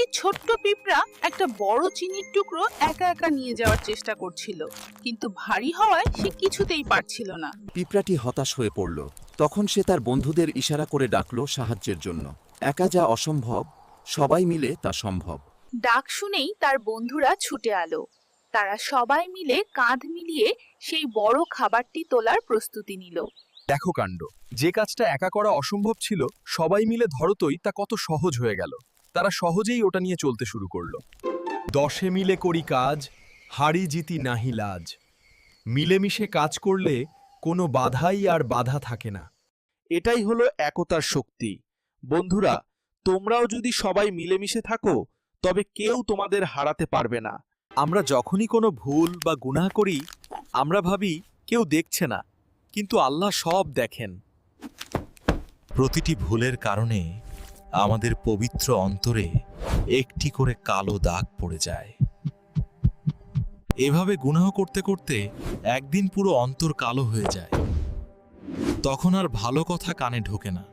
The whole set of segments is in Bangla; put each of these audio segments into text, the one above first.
একটি ছোট্ট পিঁপড়া একটা বড় চিনির টুকরো একা একা নিয়ে যাওয়ার চেষ্টা করছিল। কিন্তু ভারী হওয়ায় সে কিছুতেই পারছিল না। পিঁপড়াটি হতাশ হয়ে পড়ল। তখন সে তার বন্ধুদের ইশারা করে ডাকল সাহায্যের জন্য। একা যা অসম্ভব সবাই মিলে তা সম্ভব। ডাক শুনেই তার বন্ধুরা ছুটে আলো। তারা সবাই মিলে কাঁধ মিলিয়ে সেই বড় খাবারটি তোলার প্রস্তুতি নিল। দেখো কাণ্ড যে কাজটা একা করা অসম্ভব ছিল সবাই মিলে ধরতই তা কত সহজ হয়ে গেল। তারা সহজেই ওটা নিয়ে চলতে শুরু করল। দশে মিলে করি কাজ হারি জিতি নাহি লাজ। মিলেমিশে কাজ করলে কোনো বাধাই আর বাধা থাকে না। এটাই হলো একতার শক্তি। বন্ধুরা তোমরাও যদি সবাই মিলেমিশে থাকো তবে কেউ তোমাদের হারাতে পারবে না। আমরা যখনই কোনো ভুল বা গুনাহ করি আমরা ভাবি কেউ দেখছে না কিন্তু আল্লাহ সব দেখেন। প্রতিটি ভুলের কারণে আমাদের পবিত্র অন্তরে একটি করে কালো দাগ পড়ে যায়। এভাবে গুনাহ করতে করতে একদিন পুরো অন্তর কালো হয়ে যায়। তখন আর ভালো কথা কানে ঢোকে না।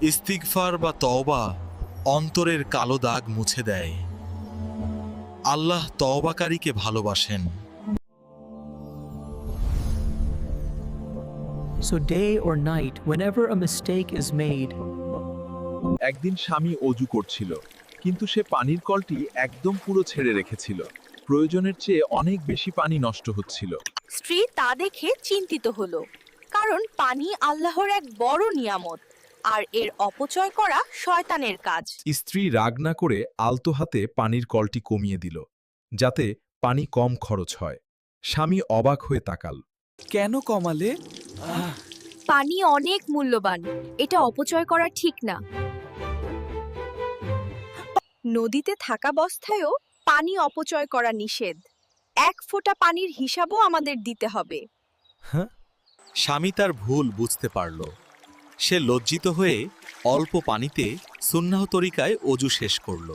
ইস্তিকফার বা তওবা অন্তরের কালো দাগ মুছে দেয়। আল্লাহ তওবাকারীকে ভালোবাসেন। So, day or night, whenever a mistake is made, একদিন স্বামী অজু করছিল কিন্তু সে পানির কলটি একদম পুরো ছেড়ে রেখেছিল। প্রয়োজনের চেয়ে অনেক বেশি পানি নষ্ট হচ্ছিল। স্ত্রী তা দেখে চিন্তিত হলো কারণ পানি আল্লাহর এক বড় নিয়ামত আর এর অপচয় করা শয়তানের কাজ। স্ত্রী রাগ না করে আলতো হাতে পানির কলটি কমিয়ে দিল যাতে পানি কম খরচ হয়। স্বামী অবাক হয়ে তাকাল। কেন কমালে? পানি অনেক মূল্যবান। এটা অপচয় করা ঠিক না। নদীতে থাকা অবস্থায়ও পানি অপচয় করা নিষেধ। এক ফোঁটা পানির হিসাবও আমাদের দিতে হবে। স্বামী তার ভুল বুঝতে পারল। সে লজ্জিত হয়ে অল্প পানিতে সুন্নাহ তরিকায় অজু শেষ করল।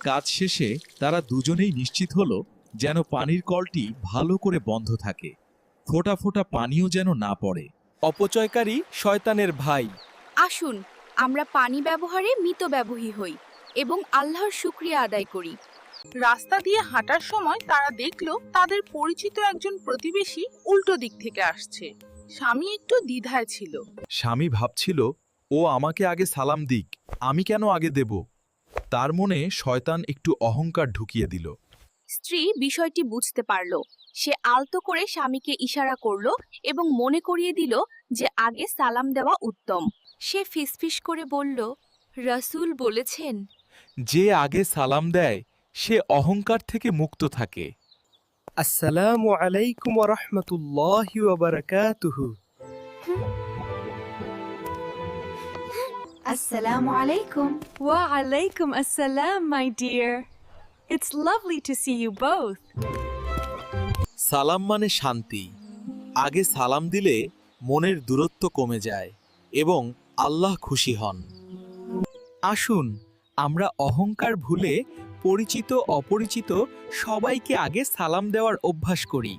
কাজ শেষে তারা দুজনেই নিশ্চিত হল যেন পানির কলটি ভালো করে বন্ধ থাকে। ফোঁটা ফোঁটা পানিও যেন না পড়ে। অপচয়কারী শয়তানের ভাই। আসুন আমরা পানি ব্যবহারে মিত ব্যবহী হই এবং আল্লাহর শুক্রিয়া আদায় করি। রাস্তা দিয়ে হাঁটার সময় তারা দেখল তাদের পরিচিত একজন প্রতিবেশী উল্টো দিক থেকে আসছে। স্বামী একটু দ্বিধায় ছিল। স্বামী ভাবছিল ও আমাকে আগে সালাম দিক আমি কেন আগে দেব? তার মনে শয়তান একটু অহংকার ঢুকিয়ে দিল। স্ত্রী বিষয়টি বুঝতে পারল। সে আলতো করে স্বামীকে ইশারা করল এবং মনে করিয়ে দিল যে আগে সালাম দেওয়া উত্তম সে ফিসফিস করে বলল রাসূল বলেছেন যে আগে সালাম দেয় সে অহংকার থেকে মুক্ত থাকে আসসালামু আলাইকুম ওয়া রাহমাতুল্লাহি ওয়া বারাকাতুহু Assalamu alaikum. Wa alaikum assalam, my dear. It's lovely to see you both. সালাম মানে শান্তি। আগে সালাম দিলে মনের দূরত্ব কমে যায় এবং আল্লাহ খুশি হন। আসুন, আমরা অহংকার ভুলে পরিচিত, অপরিচিত সবাইকে আগে সালাম দেওয়ার অভ্যাস করি।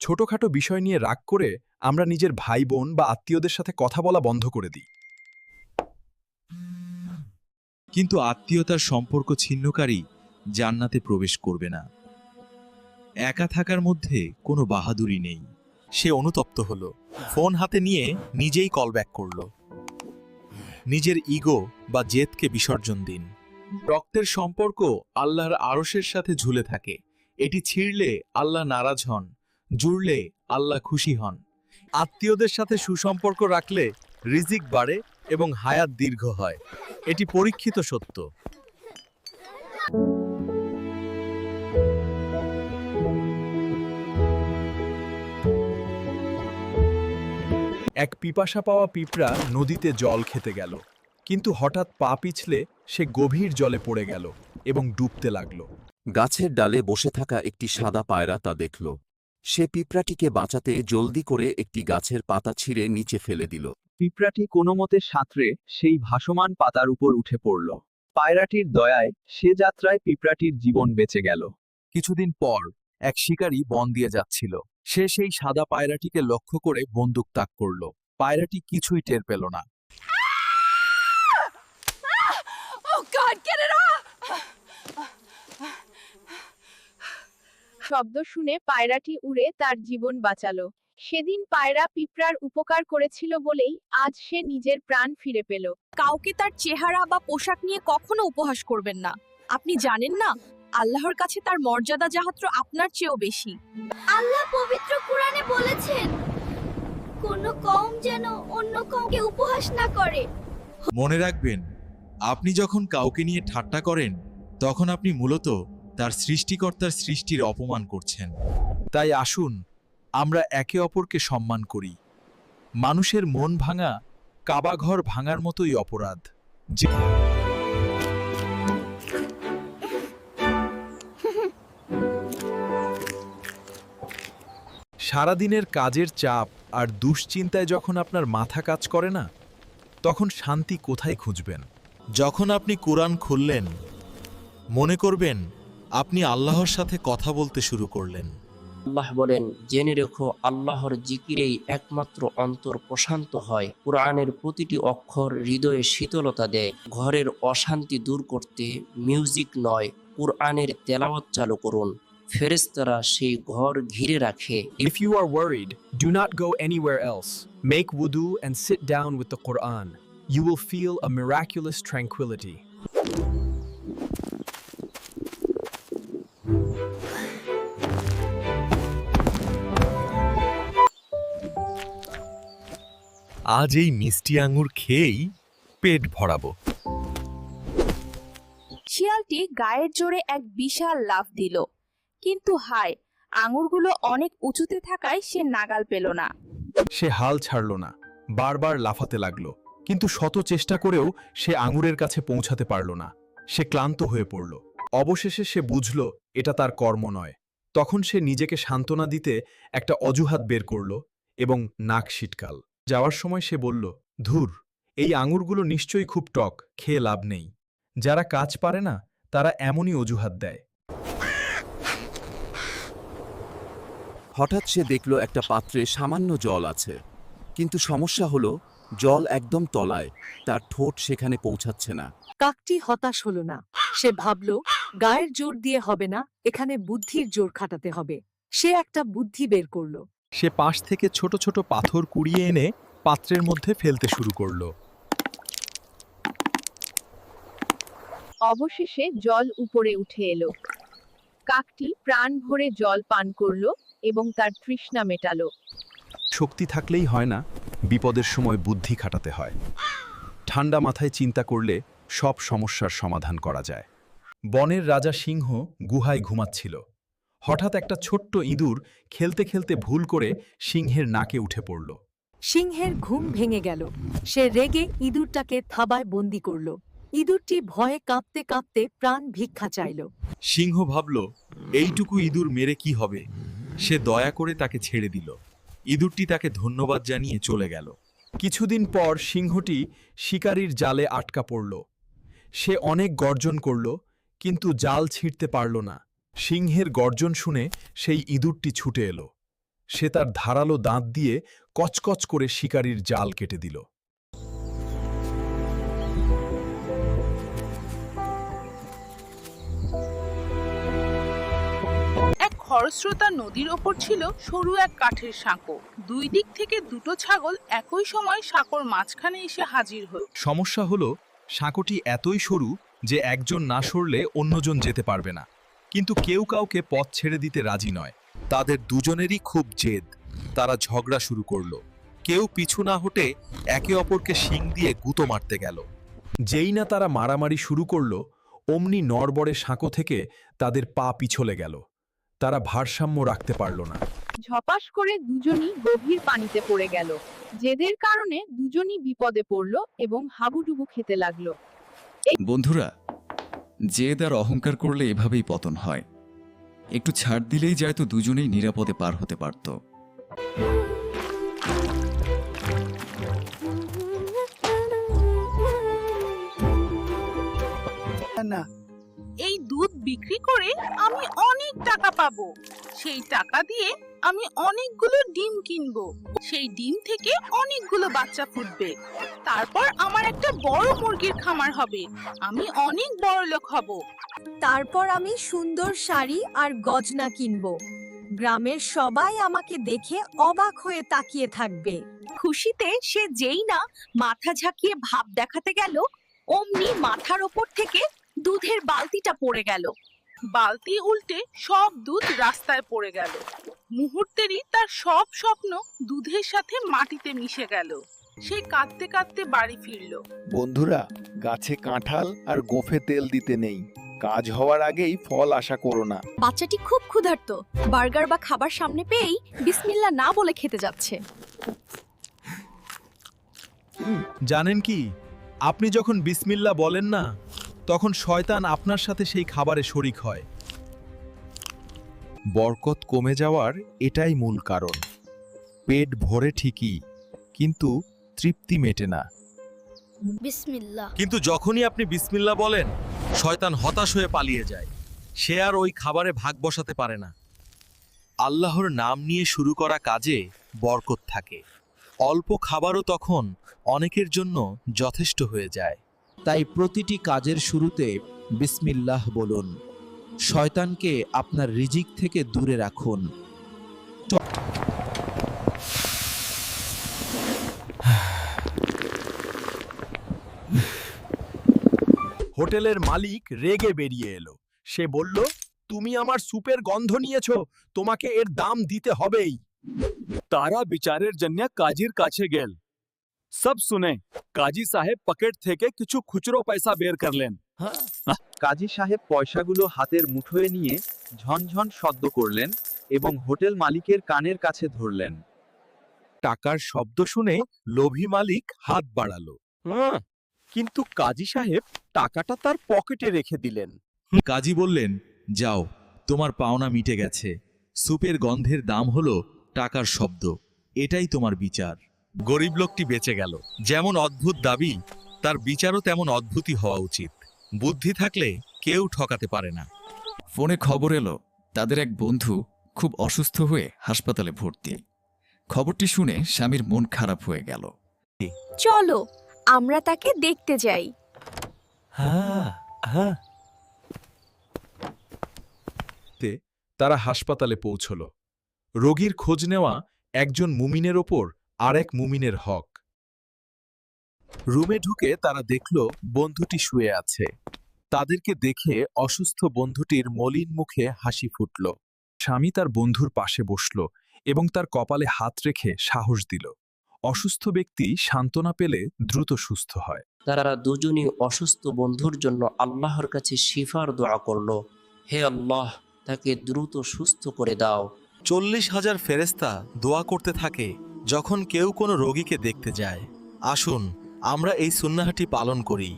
ছোটখাটো বিষয় নিয়ে রাগ করে আমরা নিজের ভাই বোন বা আত্মীয়দের সাথে কথা বলা বন্ধ করে দিই। কিন্তু আত্মীয়তার সম্পর্ক ছিন্নকারী জান্নাতে প্রবেশ করবে না। একা থাকার মধ্যে কোনো বাহাদুরি নেই। সে অনুতপ্ত হলো। ফোন হাতে নিয়ে নিজেই কল ব্যাক করল। নিজের ইগো বা জেদকে বিসর্জন দিন। রক্তের সম্পর্ক আল্লাহর আরশের সাথে ঝুলে থাকে। এটি ছিঁড়লে আল্লাহ নারাজ হন, জুড়লে আল্লাহ খুশি হন। আত্মীয়দের সাথে সুসম্পর্ক রাখলে রিজিক বাড়ে এবং হায়াত দীর্ঘ হয়। এটি পরীক্ষিত সত্য। এক পিপাসা পাওয়া পিঁপড়া নদীতে জল খেতে গেল। কিন্তু হঠাৎ পা পিছলে সে গভীর জলে পড়ে গেল এবং ডুবতে লাগল। গাছের ডালে বসে থাকা একটি সাদা পায়রা তা দেখল। সে পিঁপড়াটিকে বাঁচাতে জলদি করে একটি গাছের পাতা ছিঁড়ে নিচে ফেলে দিল। পিঁপড়াটি কোনো মতে সাঁতরে সেই ভাসমান পাতার উপর উঠে পড়ল। পায়রাটির দয়ায় সে যাত্রায় পিঁপড়াটির জীবন বেঁচে গেল। কিছুদিন পর এক শিকারী বন দিয়ে যাচ্ছিল। সে সেই সাদা পায়রাটিকে লক্ষ্য করে বন্দুক তাক করল। পায়রাটি কিছুই টের পেল না। শব্দ শুনে পায়রাটি উড়ে তার জীবন বাঁচালো। সেদিন পায়রা পিঁপড়ার উপকার করেছিল বলেই আজ সে নিজের প্রাণ ফিরে পেল। কাউকে তার চেহারা বা পোশাক নিয়ে কখনো উপহাস করবেন না। আপনি জানেন না আল্লাহর কাছে তার মর্যাদা যাহাত্র আপনার চেয়েও বেশি। আল্লাহ পবিত্র কোরআনে বলেছেন কোন কম যেন অন্য কমকে উপহাস না করে। মনে রাখবেন আপনি যখন কাউকে নিয়ে ঠাট্টা করেন তখন আপনি মূলত তার সৃষ্টিকর্তার সৃষ্টির অপমান করছেন। তাই আসুন আমরা একে অপরকে সম্মান করি। মানুষের মন ভাঙা কাবাঘর ভাঙার মতোই অপরাধ। যে সারাদিনের কাজের চাপ আর দুশ্চিন্তায় যখন আপনার মাথা কাজ করে না, তখন শান্তি কোথায় খুঁজবেন? যখন আপনি কোরআন খুললেন, মনে করবেন আপনি আল্লাহর সাথে কথা বলতে শুরু করলেন। আল্লাহ বলেন, জেনে রেখো, আল্লাহর জিকিরেই একমাত্র অন্তর প্রশান্ত হয়। কোরআনের প্রতিটি অক্ষর হৃদয়ে শীতলতা দেয়। ঘরের অশান্তি দূর করতে মিউজিক নয়, কোরআনের তেলাওয়াত চালু করুন। ফেরেশতারা সেই ঘর ঘিরে রাখে If you are worried, do not go anywhere else. Make wudu and sit down with the Quran. You will feel a miraculous tranquility. আজ এই মিষ্টি আঙুর খেয়েই পেট ভরাবো শিয়ালটি গায়ের জোরে এক বিশাল লাফ দিল কিন্তু হায়, আঙুরগুলো অনেক উঁচুতে থাকায় সে নাগাল পেল না। সে হাল ছাড়ল না, বারবার লাফাতে লাগল, কিন্তু শত চেষ্টা করেও সে আঙুরের কাছে পৌঁছাতে পারল না। সে ক্লান্ত হয়ে পড়ল। অবশেষে সে বুঝল, এটা তার কর্ম নয়। তখন সে নিজেকে সান্ত্বনা দিতে একটা অজুহাত বের করল এবং নাক শীতকাল যাওয়ার সময় সে বলল, ধুর, এই আঙুরগুলো নিশ্চয়ই খুব টক, খেয়ে লাভ নেই। যারা কাজ পারে না, তারা এমনই অজুহাত দেয়। হঠাৎ সে দেখল একটা পাত্রে সামান্য জল আছে। কিন্তু সমস্যা হলো জল একদম তলায় তার ঠোঁট সেখানে পৌঁছাচ্ছে না। কাকটি হতাশ হলো না। সে ভাবল গায়ের জোর দিয়ে হবে না এখানে বুদ্ধির জোর খাটাতে হবে। সে একটা বুদ্ধি বের করল। সে পাশ থেকে ছোট ছোট পাথর কুড়িয়ে এনে পাত্রের মধ্যে ফেলতে শুরু করল। অবশেষে জল উপরে উঠে এলো। কাকটি প্রাণ ভরে জল পান করল এবং তার তৃষ্ণা মেটালো। শক্তি থাকলেই হয় না বিপদের সময় বুদ্ধি খাটাতে হয়। ঠান্ডা মাথায় চিন্তা করলে সব সমস্যার সমাধান করা যায়। বনের রাজা সিংহ গুহায় ঘুমাচ্ছিল। হঠাৎ একটা ছোট্ট ইঁদুর খেলতে খেলতে ভুল করে সিংহের নাকে উঠে পড়ল। সিংহের ঘুম ভেঙে গেল। সে রেগে ইঁদুরটাকে থাবায় বন্দি করল। ইঁদুরটি ভয়ে কাঁপতে কাঁপতে প্রাণ ভিক্ষা চাইল। সিংহ ভাবল, এইটুকু ইঁদুর মেরে কি হবে? সে দয়া করে তাকে ছেড়ে দিল। ইঁদুরটি তাকে ধন্যবাদ জানিয়ে চলে গেল। কিছুদিন পর সিংহটি শিকারীর জালে আটকা পড়ল। সে অনেক গর্জন করল, কিন্তু জাল ছিঁড়তে পারল না। সিংহের গর্জন শুনে সেই ইঁদুরটি ছুটে এলো। সে তার ধারালো দাঁত দিয়ে কচকচ করে শিকারীর জাল কেটে দিল। খরস্রোতা নদীর ওপর ছিল সরু এক কাঠের সাঁকো। দুই দিক থেকে দুটো ছাগল একই সময় সাঁকোর মাঝখানে এসে হাজির হল। সমস্যা হলো, সাঁকোটি এতই সরু যে একজন না সরলে অন্যজন যেতে পারবে না। কিন্তু কেউ কাউকে পথ ছেড়ে দিতে রাজি নয়। তাদের দুজনেরই খুব জেদ। তারা ঝগড়া শুরু করল। কেউ পিছু না হটে একে অপরকে শিং দিয়ে গুঁতো মারতে গেল। যেই না তারা মারামারি শুরু করল, অমনি নড়বড়ে সাঁকো থেকে তাদের পা পিছলে গেল। তারা ভারসাম্য রাখতে পারল না। ঝপাস করে দুজনই গভীর পানিতে পড়ে গেল। জেদের কারণে দুজনই বিপদে পড়ল এবং হাবুডুবু খেতে লাগল। বন্ধুরা জেদ আর অহংকার করলে এভাবেই পতন হয়। একটু ছাড় দিলেই যায় তো দুজনেই নিরাপদে পার হতে পারত। দুধ বিক্রি করে আমি অনেক টাকা পাবো। সেই টাকা দিয়ে আমি অনেকগুলো ডিম কিনবো। সেই ডিম থেকে অনেকগুলো বাচ্চা ফুটবে। তারপর আমার একটা বড় মুরগির খামার হবে। আমি অনেক বড় লোক হব। তারপর আমি সুন্দর শাড়ি আর গজনা কিনব। গ্রামের সবাই আমাকে দেখে অবাক হয়ে তাকিয়ে থাকবে। খুশিতে সে যেই না মাথা ঝাঁকিয়ে ভাব দেখাতে গেল অমনি মাথার ওপর থেকে দুধের বালতিটা পড়ে গেল। বালতি উল্টে সব দুধ রাস্তায় পড়ে গেল। মুহূর্তেরই তার সব স্বপ্ন দুধের সাথে মাটিতে মিশে গেল। সে কাঁদতে কাঁদতে বাড়ি ফিরল। বন্ধুরা গাছে কাঁঠাল আর গোফে তেল দিতে নেই। কাজ হওয়ার আগেই ফল আশা করো না। বাচ্চাটি খুব ক্ষুধার্ত। বার্গার বা খাবার সামনে পেয়েই বিসমিল্লা না বলে খেতে যাচ্ছে। জানেন কি? আপনি যখন বিসমিল্লা বলেন না তখন শয়তান আপনার সাথে সেই খাবারে শরিক হয়। বরকত কমে যাওয়ার এটাই মূল কারণ। পেট ভরে ঠিকই কিন্তু তৃপ্তি মেটে না। কিন্তু যখনই আপনি বিসমিল্লা বলেন শয়তান হতাশ হয়ে পালিয়ে যায়। সে আর ওই খাবারে ভাগ বসাতে পারে না। আল্লাহর নাম নিয়ে শুরু করা কাজে বরকত থাকে। অল্প খাবারও তখন অনেকের জন্য যথেষ্ট হয়ে যায়। তাই প্রতিটি কাজের শুরুতে বিসমিল্লাহ বলুন। শয়তানকে আপনার রিজিক থেকে দূরে রাখুন। হোটেলের মালিক রেগে বেরিয়ে এলো। সে বলল তুমি আমার সুপের গন্ধ নিয়েছ তোমাকে এর দাম দিতে হবেই। তারা বিচারের জন্য কাজীর কাছে গেল। সব শুনে কাজী সাহেব পকেট থেকে কিছু খুচরো পয়সা বের করলেন কাজী সাহেব পয়সাগুলো হাতের মুঠোয় নিয়ে ঝনঝন শব্দ করলেন এবং হোটেল মালিকের কানের কাছে ধরলেন টাকার শব্দ শুনে লোভী মালিক হাত বাড়ালো। কিন্তু কাজী সাহেব টাকাটা তার পকেটে রেখে দিলেন। কাজী বললেন যাও তোমার পাওনা মিটে গেছে। সুপের গন্ধের দাম হলো টাকার শব্দ। এটাই তোমার বিচার। গরিব লোকটি বেঁচে গেল। যেমন অদ্ভুত দাবি তার বিচারও তেমন অদ্ভুতই হওয়া উচিত। বুদ্ধি থাকলে কেউ ঠকাতে পারে না। ফোনে খবর এলো তাদের এক বন্ধু খুব অসুস্থ হয়ে হাসপাতালে ভর্তি। খবরটি শুনে স্বামীর মন খারাপ হয়ে গেল। চলো আমরা তাকে দেখতে যাই। তারা হাসপাতালে পৌঁছল। রোগীর খোঁজ নেওয়া একজন মুমিনের ওপর আরেক মুমিনের হক। রুমে ঢুকে তারা দেখল বন্ধুটি শুয়ে আছে। তাদেরকে দেখে অসুস্থ বন্ধুটির মলিন মুখে হাসি ফুটল। স্বামী তার বন্ধুর পাশে বসল এবং তার কপালে হাত রেখে সাহস দিল। অসুস্থ ব্যক্তি সান্ত্বনা পেলে দ্রুত সুস্থ হয়। তারা দুজনই অসুস্থ বন্ধুর জন্য আল্লাহর কাছে শিফার দোয়া করল, হে আল্লাহ, তাকে দ্রুত সুস্থ করে দাও। চল্লিশ হাজার ফেরেস্তা দোয়া করতে থাকে যখন কেউ কোনো রোগীকে দেখতে যায়। আসুন আমরা এই সুন্নাহাটি পালন করি।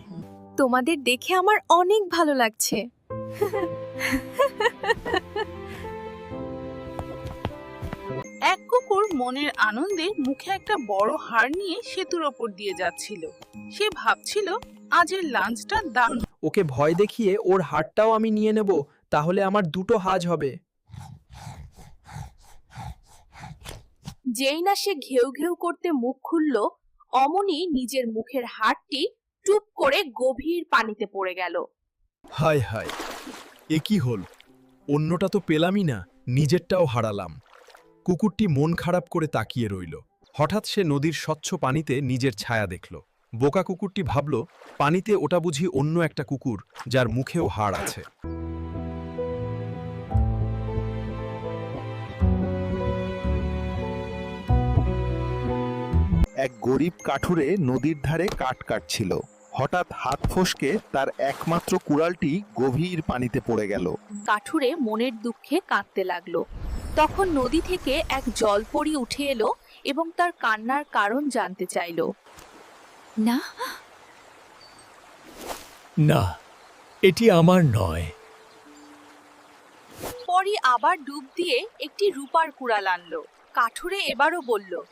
তোমাদের দেখে আমার অনেক ভালো লাগছে। এক কুকুর মনের আনন্দে মুখে একটা বড় হাড় নিয়ে সেতুর ওপর দিয়ে যাচ্ছিল। সে ভাবছিল আজের লাঞ্চটা দারুণ ওকে ভয় দেখিয়ে ওর হাড়টাও আমি নিয়ে নেব তাহলে আমার দুটো হাজ হবে। যেই না সে ঘেউ ঘেউ করতে মুখ খুলল, অমনি নিজের মুখের হাড়টি টুপ করে গভীর পানিতে পড়ে গেল। হায় হায়, এ কি হল? অন্যটা তো পেলামই না, নিজেরটাও হারালাম। কুকুরটি মন খারাপ করে তাকিয়ে রইল। হঠাৎ সে নদীর স্বচ্ছ পানিতে নিজের ছায়া দেখল। বোকা কুকুরটি ভাবল, পানিতে ওটা বুঝি অন্য একটা কুকুর, যার মুখেও হাড় আছে। এক গরিব কাঠুরে নদীর ধারে কাঠ কাটছিল। হঠাৎ হাত ফসকে তার একমাত্র কুড়ালটি গভীর পানিতে পড়ে গেল। কাঠুরে মনের দুঃখে কাঁদতে লাগল। তখন নদী থেকে এক জল জলপরি উঠে এলো এবং তার কান্নার কারণ জানতে চাইলো। না। না এটি আমার নয়। পরি আবার ডুব দিয়ে একটি রূপার কুড়াল আনলো। কাঠুরে এবারও বলল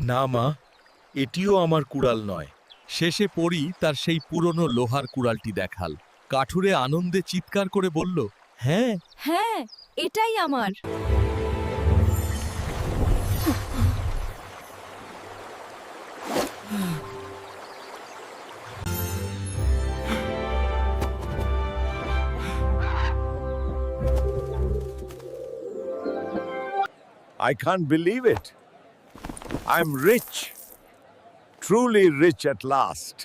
না মা এটিও আমার কুড়াল নয় শেষে পড়ি তার সেই পুরনো লোহার কুড়ালটি দেখাল কাঠুরে আনন্দে চিৎকার করে বলল হ্যাঁ হ্যাঁ এটাই আমার I can't believe it. I'm rich. Truly rich at last.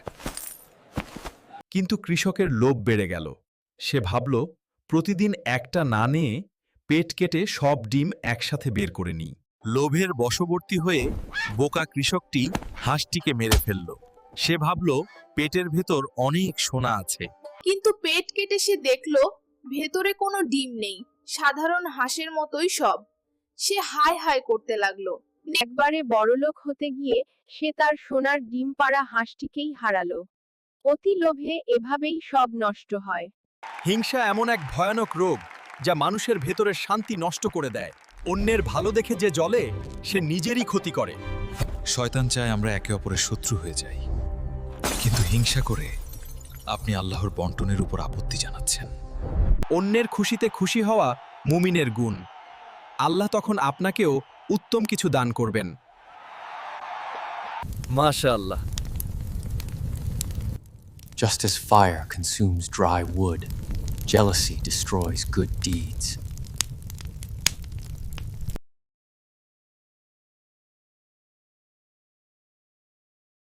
কিন্তু কৃষকের লোভ বেড়ে গেল। সে ভাবল প্রতিদিন একটা না নিয়ে পেট কেটে সব ডিম একসাথে বের করে নিই। লোভের বশবর্তী হয়ে বোকা কৃষকটি হাঁসটিকে মেরে ফেলল। সে ভাবল পেটের ভেতর অনেক সোনা আছে। কিন্তু পেট কেটে সে দেখল ভেতরে কোনো ডিম নেই সাধারণ হাঁসের মতোই সব। সে হায় হায় করতে লাগল। একবারে বড়লোক হতে গিয়ে সে তার সোনার ডিম পাড়া হাঁসটিকেই হারালো। অতি লোভে এভাবেই সব নষ্ট হয়। হিংসা এমন এক ভয়ানক রোগ যা মানুষের ভেতরের শান্তি নষ্ট করে দেয়। অন্যের ভালো দেখে যে জলে সে নিজেরই ক্ষতি করে। শয়তান চায় আমরা একে অপরের শত্রু হয়ে যাই। কিন্তু হিংসা করে আপনি আল্লাহর বন্টনের উপর আপত্তি জানাচ্ছেন। অন্যের খুশিতে খুশি হওয়া মুমিনের গুণ। আল্লাহ তখন আপনাকেও উত্তম কিছু দান করবেন মাশাআল্লাহ Just as fire consumes dry wood, jealousy destroys good deeds.